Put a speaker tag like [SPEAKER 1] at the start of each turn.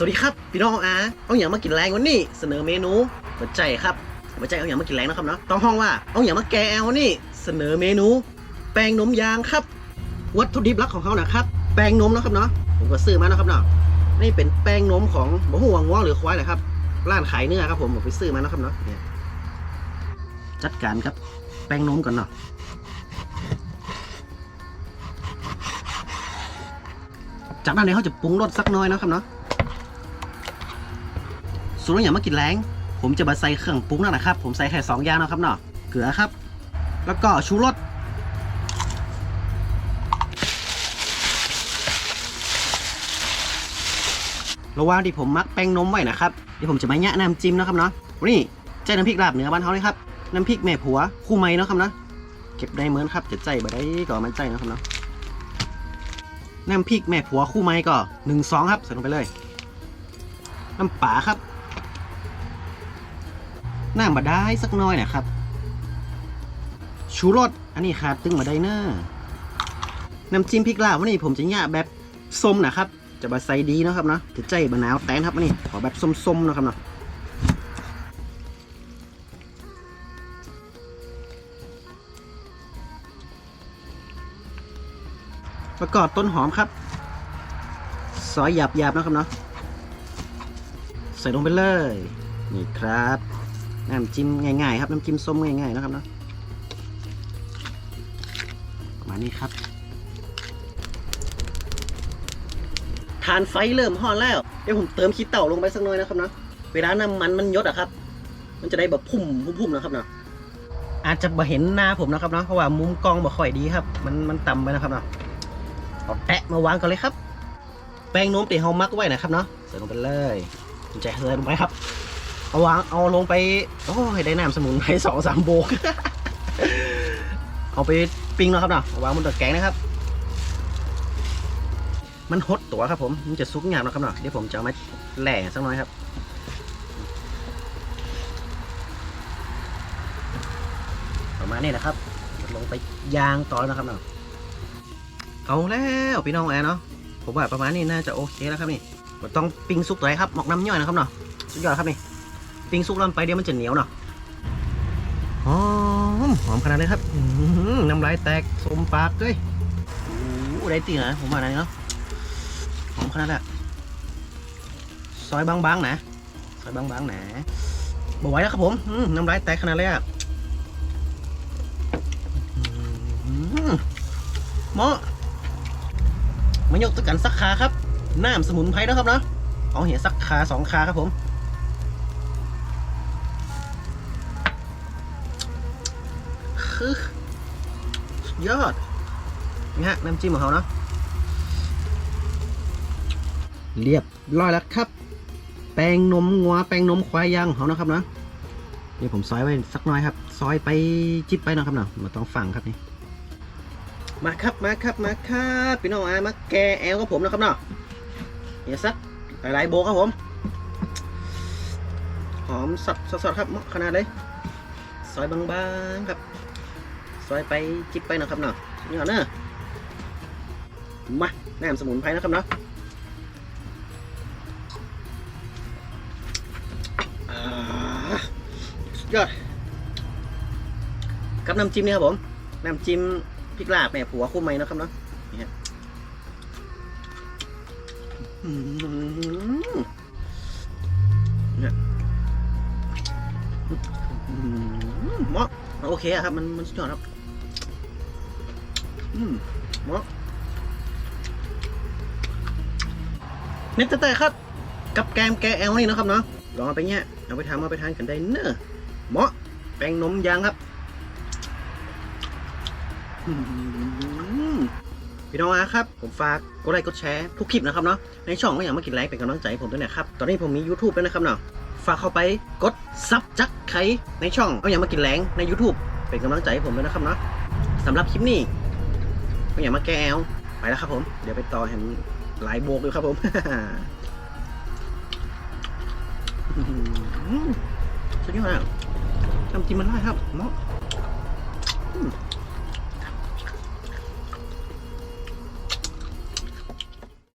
[SPEAKER 1] สวัสดีครับพี่น้องอาเอาอย่างมากินแรงวันนี้เสนอเมนูหัวใจครับหัวใจเอาอย่างมากินแรงนะครับเนาะต้องห้องว่าเอาอย่างมาแกงวันนี้เสนอเมนู แป้งนมยางครับ วัตถุดิบหลักของเขานะครับ แป้งนมนะครับเนาะผมก็ซื้อมานะครับเนาะนี่เป็นแป้งนมของบ่หัวง้วหรือควายแหละครับร้านขายเนื้อครับผมผมไปซื้อมานะครับเนาะจัดการครับ แป้งนมก่อนเนาะจากนั้นเนี่ยเขาจะปรุงรสสักน้อยนะครับเนาะ ส่วนอย่ามากินแรง ผมจะมาใส่เครื่องปรุงนั่นนะครับ ผมใส่แค่สองอย่างนะครับเนาะ เกลือครับ แล้วก็ชูรส ระหว่างที่ผมมักแป้งนมไว้นะครับ เดี๋ยวผมจะมาแยะน้ำจิ้มนะครับเนาะ นี่ใจน้ำพริกลาบเหนือบ้านเขาเลยครับ น้ำพริกแม่ผัวคู่ไม้เนาะครับเนาะ เก็บได้เหมือนครับ จะใจบ่ได้ก็เอามันใจนะครับเนาะ น้ำพริกแม่ผัวคู่ไม้ก็หนึ่งสองครับใส่ลงไปเลยน้ำป่าครับ น้ำมาได้สักน้อยนะครับ ชูรสอันนี้ขาดตึงมาได้เนอะน้ำจิ้มพริกลาบวันนี้ผมจะย่าแบบส้มนะครับ จะมาใส่ดีนะครับเนาะจะใจบะนาวแตนครับวันนี้ขอแบบส้มๆนะครับเนาะประกอบต้นหอมครับ ซอยหยาบๆนะครับเนาะใส่ลงไปเลย นี่ครับ น้ำจิ้มง่ายๆครับน้ำจิ้มส้มง่ายๆนะครับเนาะมานี้ครับทานไฟเริ่มห่อนแล้วเดี๋ยวผมเติมขี้เต่าลงไปสักหน่อยนะครับเนาะเวลาน้ำมันมันยดอะครับ มันจะได้แบบพุ่มพุ่มๆนะครับเนาะอาจจะบ่เห็นหน้าผมนะครับเนาะเพราะว่ามุมกล้องบ่ค่อยดีครับ มันมันต่ำไปนะครับเนาะเอาแตะมาวางกันเลยครับ แป้งนมตีเฮามักไว้นะครับเนาะใส่ลงไปเลยผมจเฮิร์ลงไปครับ เอาวางเอาลงไป โอ้ยได้น้ำสมุนไพรสองสามโบก เอาไปปิ้งเนาะครับเนาะเอาวางบนตะแกรงนะครับ มันหดตัวครับผมมันจะซุกงามนะครับเนาะเดี๋ยวผมจะเอามาแหล่สักหน่อยครับประมาณนี้นะครับ ลงไปยางต่อนะครับเนาะเอาแล้วพี่น้องแอร์เนาะผมว่าประมาณนี้น่าจะโอเคแล้วครับนี่ต้องปิ้งสุกเลยครับหมอกน้ำย่อยนะครับเนาะสุดยอดครับนี่ ปิ้งสุกแล้วไปเดี๋ยวมันจะเหนียวเนาะหอมหอมขนาดเลยครับอื้อหือน้ำลายแตกสมปากเลยโอ้โหได้ตีนะผมว่าอะไรเนาะหอมขนาดแหละซอยบางๆนะซอยบางๆนะบ่ไหวแล้วครับผมอื้อน้ำลายแตกขนาดเลยอะอื้อหือเหมาะมายกตัวกันสักขาครับน้ำสมุนไพรนะครับเนาะเอาเหี่ยสักขาสองขาครับผม คือยอดนี่ฮะน้ำจิ้มของเขาเนาะเรียบร้อยแล้วครับ แป้งนมงัวแป้งนมควายย่างของเขานะครับเนาะนี่ผมซอยไว้สักน้อยครับ ซอยไปจิบไปนะครับเนาะมาต้องฝังครับนี่มาครับมาครับมาครับพี่น้องอามาแกแอลกับผมนะครับเนาะเดี๋ยวสักหลายๆโบครับผมหอมสดสดครับเหมาะขนาดเลย ซอยบางๆครับ ซอยไปจิบไปนะครับเนาะนี่เนอะมาแหนมสมุนไพรนะครับเนาะยอดกับน้ำจิ้มนี่ครับผมน้ำจิ้มพริกลาบแม่ผัวคู่ไหมนะครับเนาะนี่ฮะเนี่ยอื้อหือเหมาะโอเคอะครับ มันมันสุดยอดครับ มเหมาะเน็ตแต่ครับ กับแกมแกแอลนี่นะครับเนาะลองเอาไปเนี้ยเอาไปทำเอาไปทานกันได้เนอะเหมาะแป้งนมยางครับพี่น้องอาครับ ผมฝากกดไลค์กดแชร์ทุกคลิปนะครับเนาะในช่องก็อย่างมากินไลค์เป็นกำลังใจให้ผมด้วยนะครับ ตอนนี้ผมมี YouTube ด้วนะครับเนาะฝากเข้าไปกดซับจักไคในช่องเอาอย่างมากินแรงใน YouTube เป็นกำลังใจให้ผมด้วยนะครับเนาะสำหรับคลิปนี้ ก็อย่ามาแก้แอไปแล้วครับผม เดี๋ยวไปต่อเห็นหลายโบกอยู่ครับผมสุดยอดน้ำจิ้มมันได้ครับเนาะ